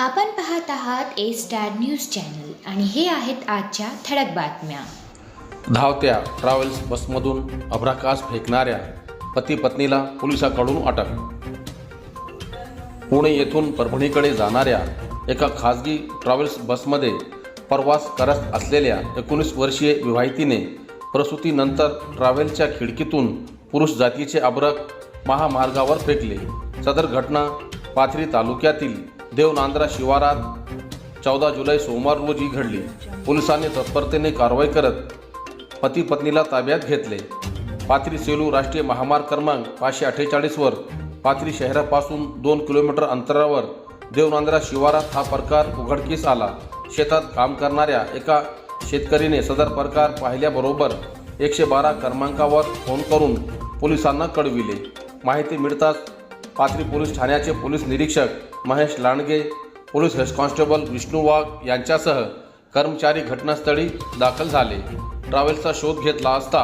आपण पाहत आहात ए स्टार न्यूज चॅनल आणि हे आहेत आजच्या ठळक बातम्या. धावत्या ट्रॅव्हल्स बसमधून अभ्राकाश फेकणाऱ्या पती पत्नीला पोलिसांकडून अटक. पुणे येथून परभणीकडे जाणाऱ्या एका खाजगी ट्रॅव्हल्स बसमध्ये प्रवास करत असलेल्या एकोणीस वर्षीय विवाहितीने प्रसूतीनंतर ट्रॅव्हलच्या खिडकीतून पुरुष जातीचे अभ्रक महामार्गावर फेकले. सदर घटना पाथरी तालुक्यातील देवनांद्रा शिवारात चौदा जुलै सोमवार रोजी घडली. पोलिसांनी तत्परतेने कारवाई करत पती पत्नीला ताब्यात घेतले. पाथरी सेलू राष्ट्रीय महामार्ग क्रमांक पाचशे अठ्ठेचाळीसवर पाथरी शहरापासून दोन किलोमीटर अंतरावर देवनांद्रा शिवारात हा प्रकार उघडकीस आला. शेतात काम करणाऱ्या एका शेतकरीने सदर प्रकार पाहिल्याबरोबर एकशे बारा क्रमांकावर फोन करून पोलिसांना कळविले. माहिती मिळताच पाथरी पोलीस ठाण्याचे पोलीस निरीक्षक Mahesh Landge police head constable Vishnu Wagh यांच्यासह कर्मचारी घटनास्थळी दाखल झाले. ट्रॅव्हल्सचा शोध घेतला असता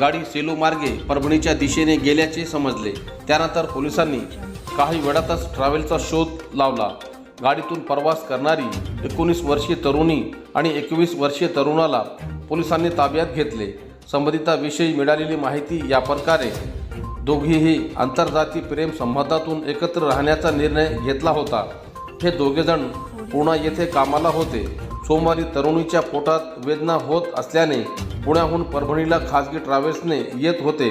गाडी सेलू मार्गे परभणीच्या दिशेने गेल्याचे समजले. त्यानंतर पोलिसांनी काही वेळातच ट्रॅव्हलचा शोध लावला. गाडीतून प्रवास करणारी एकोणीस वर्षीय तरुणी आणि एकवीस वर्षीय तरुणाला पोलिसांनी ताब्यात घेतले. संबंधिताविषयी मिळालेली माहिती या प्रकारे दोघीही आंतरजाती प्रेम संबंधातून एकत्र राहण्याचा निर्णय घेतला होता. हे दोघेजण पुणा येथे कामाला होते. सोमवारी तरुणीच्या पोटात वेदना होत असल्याने पुण्याहून परभणीला खासगी ट्रॅव्हल्सने येत होते.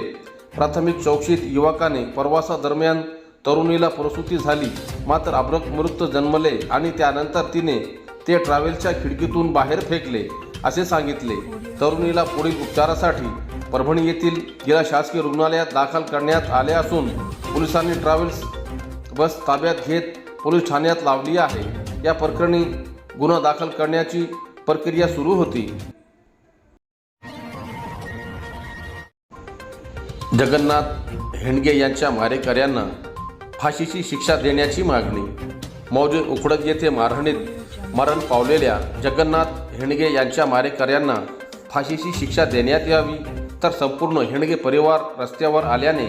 प्राथमिक चौकशीत युवकाने प्रवासादरम्यान तरुणीला प्रसूती झाली. मात्र अब्रक मृत जन्मले आणि त्यानंतर तिने ते ट्रॅव्हल्सच्या खिडकीतून बाहेर फेकले असे सांगितले. तरुणीला पुढील उपचारासाठी परभणी येथील जिल्हा शासकीय रुग्णालयात दाखल करण्यात आले असून पोलिसांनी ट्रॅव्हल्स बस ताब्यात घेत पोलीस ठाण्यात लावली आहे. या प्रकरणी गुन्हा दाखल करण्याची प्रक्रिया सुरू होती. जगन्नाथ हेंडगे यांच्या मारेकऱ्यांना फाशीची शिक्षा देण्याची मागणी. मौजे उकडत येथे मारहाणीत मरण पावलेल्या जगन्नाथ हेंडगे यांच्या मारेकऱ्यांना फाशीची शिक्षा देण्यात यावी. तर संपूर्ण हेंडगे परिवार रस्त्यावर आल्याने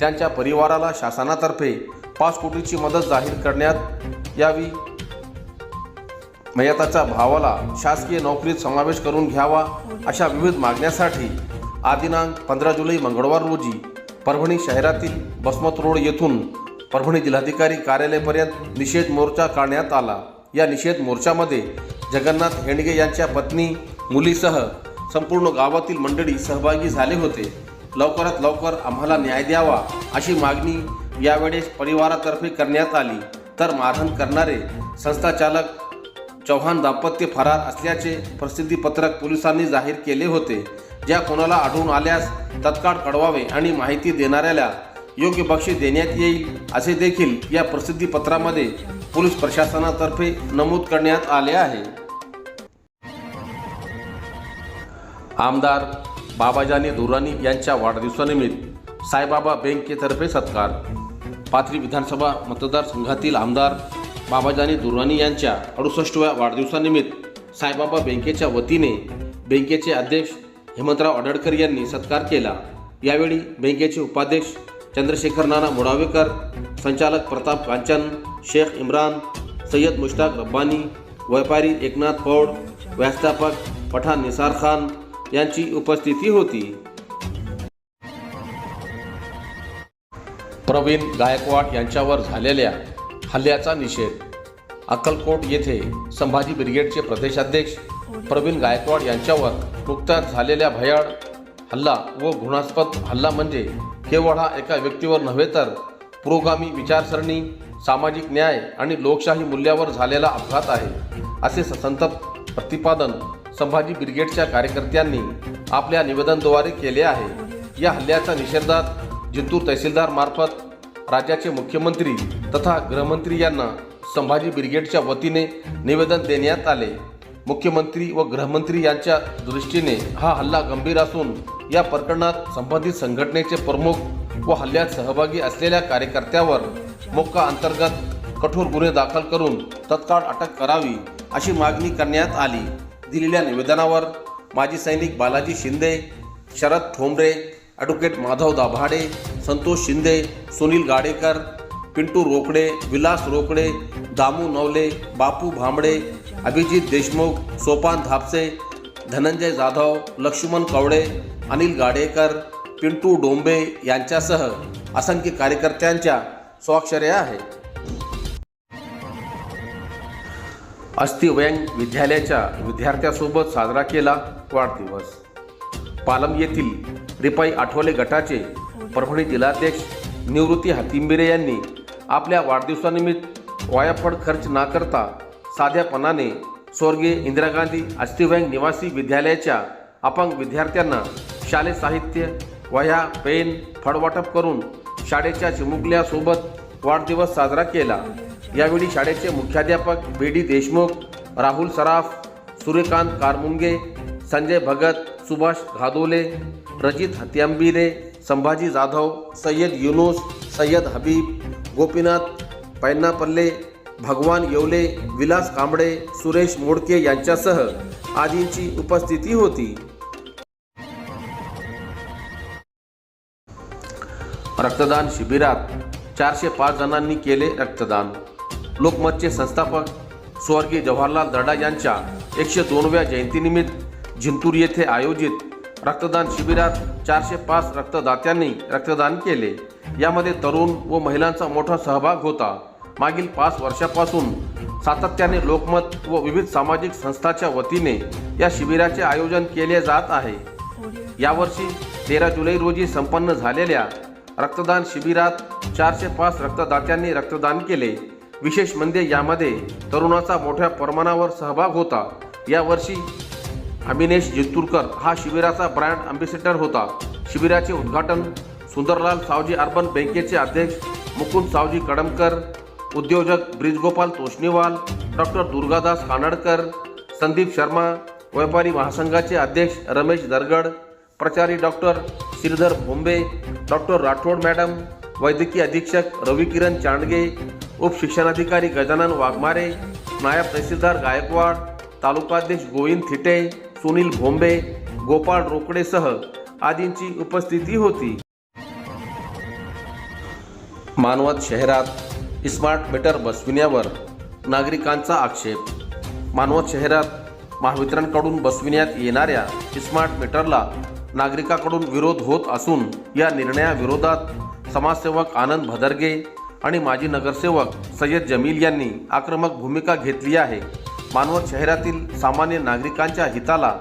त्यांच्या परिवाराला शासनातर्फे पाच कोटीची मदत जाहीर करण्यात यावी. मयताच्या भावाला शासकीय नोकरीत समावेश करून घ्यावा अशा विविध मागण्यासाठी आदिनांक पंधरा जुलै मंगळवार रोजी परभणी शहरातील बसमत रोड येथून परभणी जिल्हाधिकारी कार्यालयापर्यंत निषेध मोर्चा काढण्यात आला. या निषेध मोर्चामध्ये जगन्नाथ हेंडगे यांच्या पत्नी मुलीसह संपूर्ण गावातील मंडळी सहभागी झाले होते. लवकरात लवकर आम्हाला न्याय द्यावा अशी मागणी यावेळेस परिवारातर्फे करण्यात आली. तर मारहाण करणारे संस्थाचालक चव्हाण दाम्पत्य फरार असल्याचे प्रसिद्धीपत्रक पोलिसांनी जाहीर केले होते. ज्या कोणाला आढळून आल्यास तत्काळ कळवावे आणि माहिती देणाऱ्याला योग्य बक्षीस देण्यात येईल असे देखील या प्रसिद्धीपत्रामध्ये पोलीस प्रशासनातर्फे नमूद करण्यात आले आहे. आमदार बाबाजानी दुरानी यांच्या वाढदिवसानिमित्त साईबाबा बँकेतर्फे सत्कार. पाथरी विधानसभा मतदारसंघातील आमदार बाबाजानी दुरानी यांच्या अडुसष्टव्या वाढदिवसानिमित्त साईबाबा बँकेच्या वतीने बँकेचे अध्यक्ष हेमंतराव आडडकर यांनी सत्कार केला. यावेळी बँकेचे उपाध्यक्ष चंद्रशेखर नाना मुडावेकर संचालक प्रताप कांचन शेख इम्रान सय्यद मुश्ताक रब्बानी व्यापारी एकनाथ पौड व्यवस्थापक पठाण निसार खान यांची उपस्थिती होती. प्रवीण गायकवाड यांच्यावर झालेल्या हल्ल्याचा निषेध. अक्कलकोट येथे संभाजी ब्रिगेडचे प्रदेशाध्यक्ष प्रवीण गायकवाड यांच्यावर नुकताच झालेल्या भयाड हल्ला व घृणास्पद हल्ला म्हणजे केवळ हा एका व्यक्तीवर नव्हे तर पुरोगामी विचारसरणी सामाजिक न्याय आणि लोकशाही मूल्यावर झालेला अपघात आहे असे संतप्त प्रतिपादन संभाजी ब्रिगेडच्या कार्यकर्त्यांनी आपल्या निवेदनद्वारे केले आहे. या हल्ल्याच्या निषेधात जिंतूर तहसीलदार मार्फत राज्याचे मुख्यमंत्री तथा गृहमंत्री यांना संभाजी ब्रिगेडच्या वतीने निवेदन देण्यात आले. मुख्यमंत्री व गृहमंत्री यांच्या दृष्टीने हा हल्ला गंभीर असून या प्रकरणात संबंधित संघटनेचे प्रमुख व हल्ल्यात सहभागी असलेल्या कार्यकर्त्यावर मोक्का अंतर्गत कठोर गुन्हे दाखल करून तत्काळ अटक करावी अशी मागणी करण्यात आली. दिलेल्या निवेदनावर माजी सैनिक बालाजी शिंदे शरद ठोंबरे ॲडव्होकेट माधव दाभाडे संतोष शिंदे सुनील गाडेकर पिंटू रोकडे विलास रोकडे दामू नवले बापू भांबडे अभिजित देशमुख सोपान धापसे धनंजय जाधव लक्ष्मण कवडे अनिल गाडेकर पिंटू डोंबे यांच्यासह असंख्य कार्यकर्त्यांच्या स्वाक्षऱ्या आहेत. अस्थिव्यंग विद्यालयाच्या विद्यार्थ्यासोबत साजरा केला वाढदिवस. पालम येथील रिपाई आठवले गटाचे परभणी जिल्हाध्यक्ष निवृत्ती हातिंबिरे यांनी आपल्या वाढदिवसानिमित्त वायाफड खर्च न करता साध्यापणाने स्वर्गीय इंदिरा गांधी अस्थिव्यंग निवासी विद्यालयाच्या अपंग विद्यार्थ्यांना शालेय साहित्य वह्या पेन फळवाटप करून शाळेच्या चिमुकल्यासोबत वाढदिवस साजरा केला. यावेळी शाळेचे मुख्याध्यापक बी डी देशमुख राहुल सराफ सूर्यकांत कारमुंगे संजय भगत सुभाष घादोले रजित हत्यांबिरे संभाजी जाधव सय्यद युनुस सय्यद हबीब गोपीनाथ पैन्नापल्ले भगवान येवले विलास कांबळे सुरेश मोडके यांच्यासह आदींची उपस्थिती होती. रक्तदान शिबिरात चारशे पाच जणांनी केले रक्तदान. लोकमतचे संस्थापक स्वर्गीय जवाहरलाल दर्डा यांच्या एकशे दोनव्या जयंतीनिमित्त जिंतूर येथे आयोजित रक्तदान शिबिरात चारशे पाच रक्तदात्यांनी रक्तदान केले. यामध्ये तरुण व महिलांचा मोठा सहभाग होता. मागील पाच वर्षापासून सातत्याने लोकमत व विविध सामाजिक संस्थाच्या वतीने या शिबिराचे आयोजन केले जात आहे. यावर्षी तेरा जुलै रोजी संपन्न झालेल्या रक्तदान शिबिरात चारशे पाच रक्तदात्यांनी रक्तदान केले. विशेष म्हणजे यामध्ये तरुणाचा मोठ्या प्रमाणावर सहभाग होता. यावर्षी अभिनेश जिंतूरकर हा शिबिराचा ब्रँड अँबॅसेडर होता. शिबिराचे उद्घाटन सुंदरलाल सावजी अर्बन बँकेचे अध्यक्ष मुकुंद सावजी कडमकर उद्योजक ब्रिजगोपाल तोष्णीवाल डॉक्टर दुर्गादास कानडकर संदीप शर्मा व्यापारी महासंघाचे अध्यक्ष Ramesh Dargad प्रचारी doctor Shridhar Bhombe doctor Rathod madam वैद्यकीय अधीक्षक रविकिरण चांडगे उपशिक्षणाधिकारी गजानन वाघमारे नायब तहसीलदार गायकवाड तालुकाध्यक्ष गोविंद थिटे सुनील भोंबे गोपाळ रोकडेसह आदींची उपस्थिती होती. मानवत शहरात स्मार्ट मीटर बसविण्यावर नागरिकांचा आक्षेप. मानवत शहरात महावितरणकडून बसविण्यात येणाऱ्या स्मार्ट मीटरला नागरिकाकडून विरोध होत असून या निर्णयाविरोधात समाजसेवक आनंद भदरगे आणि माजी नगरसेवक सय्यद जमील यांनी आक्रमक भूमिका घेतली आहे. मानवत शहरातील सामान्य नागरिकांच्या हिताला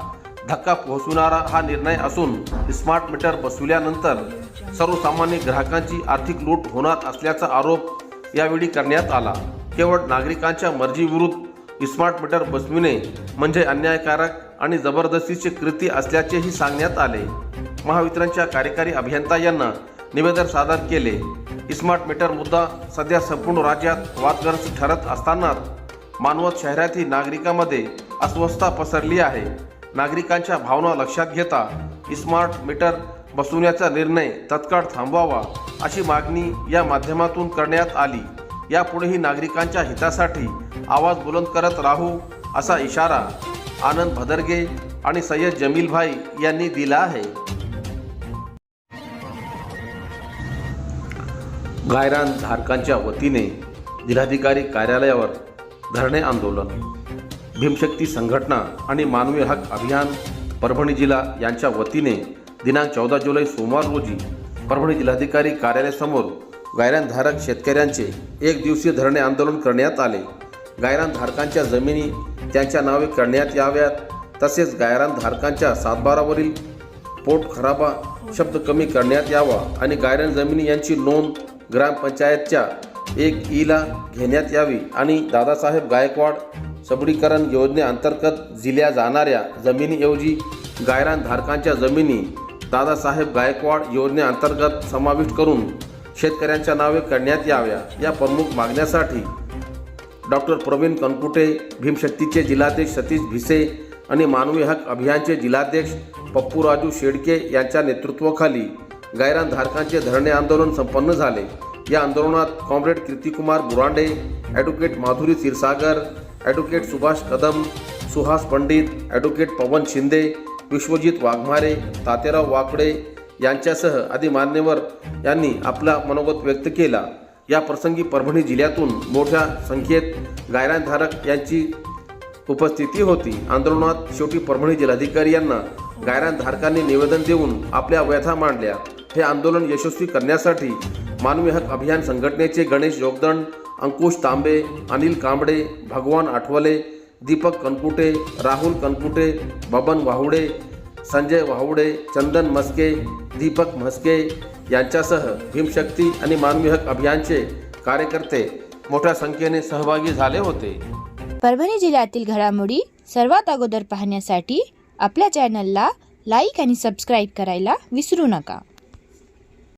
धक्का पोहोचवणारा हा निर्णय असून स्मार्ट मीटर बसविल्यानंतर सर्वसामान्य ग्राहकांची आर्थिक लूट होणार असल्याचा आरोप यावेळी करण्यात आला. केवळ नागरिकांच्या मर्जीविरुद्ध स्मार्ट मीटर बसविणे म्हणजे अन्यायकारक आणि जबरदस्तीचे कृती असल्याचेही सांगण्यात आले. महावितरणच्या कार्यकारी अभियंता यांना निवेदन सादर केले. स्मार्ट मीटर मुद्दा सध्या संपूर्ण राज्यात वादग्रस्त ठरत असतानाच मानवत शहरातील नागरिकांमध्ये अस्वस्थता पसरली आहे. नागरिकांच्या भावना लक्षात घेता स्मार्ट मीटर बसवण्याचा निर्णय तत्काळ थांबवावा अशी मागणी या माध्यमातून करण्यात आली. यापुढेही नागरिकांच्या हितासाठी आवाज बुलंद करत राहू असा इशारा आनंद भदरगे आणि सय्यद जमीलभाई यांनी दिला आहे. गायरान धारकांच्या वतीने जिल्हाधिकारी कार्यालयावर धरणे आंदोलन भीमशक्ती संघटना आणि मानवी हक अभियान परभणी जिल्हा यांच्या वतीने दिनांक चौदा जुलै सोमवार रोजी परभणी जिल्हाधिकारी कार्यालयासमोर गायरानधारक शेतकऱ्यांचे एक दिवसीय धरणे आंदोलन करण्यात आले. गायरानधारकांच्या जमिनी त्यांच्या नावे करण्यात याव्यात. तसेच गायरानधारकांच्या सातबारावरील पोट खराबा शब्द कमी करण्यात यावा आणि गायरान जमिनी यांची नोंद ग्रामपंचायतच्या एक ईला घेण्यात यावी आणि दादासाहेब गायकवाड सबळीकरण योजनेअंतर्गत दिल्या जाणाऱ्या जमिनीऐवजी गायरानधारकांच्या जमिनी दादासाहेब गायकवाड योजनेअंतर्गत समाविष्ट करून शेतकऱ्यांच्या नावे करण्यात याव्या या प्रमुख मागण्यासाठी डॉक्टर प्रवीण कनकुटे भीमशक्तीचे जिल्हाध्यक्ष सतीश भिसे आणि मानवी हक अभियानचे जिल्हाध्यक्ष पप्पू राजू शेडके यांच्या नेतृत्वाखाली गायरानधारकांचे धरणे आंदोलन संपन्न झाले. या आंदोलनात comrade Kirtikumar Burande advocate Madhuri Kshirsagar advocate Subhash Kadam Suhas Pandit advocate Pavan Shinde Vishwajit Waghmare Taterao Wakade यांच्यासह आदी मान्यवर यांनी आपला मनोगत व्यक्त केला. या प्रसंगी परभणी जिल्ह्यातून मोठ्या संख्येत गायरानधारक यांची उपस्थिती होती. आंदोलनात शेवटी परभणी जिल्हाधिकारी यांना गायरानधारकांनी निवेदन देऊन आपल्या व्यथा मांडल्या. हे आंदोलन यशस्वी करण्यासाठी मानवी हक अभियान संघटनेचे गणेश जोगदंड अंकुश तांबे अनिल कांबडे भगवान आठवले दीपक कनकुटे राहुल कनकुटे बबन वाहुडे संजय वाहुडे चंदन मस्के दीपक म्हस्के यांच्यासह भीमशक्ती आणि मानवी हक अभियानचे कार्यकर्ते मोठ्या संख्येने सहभागी झाले होते. परभणी जिल्ह्यातील घडामोडी सर्वात अगोदर पाहण्यासाठी आपल्या चॅनलला लाईक आणि सबस्क्राईब करायला विसरू नका.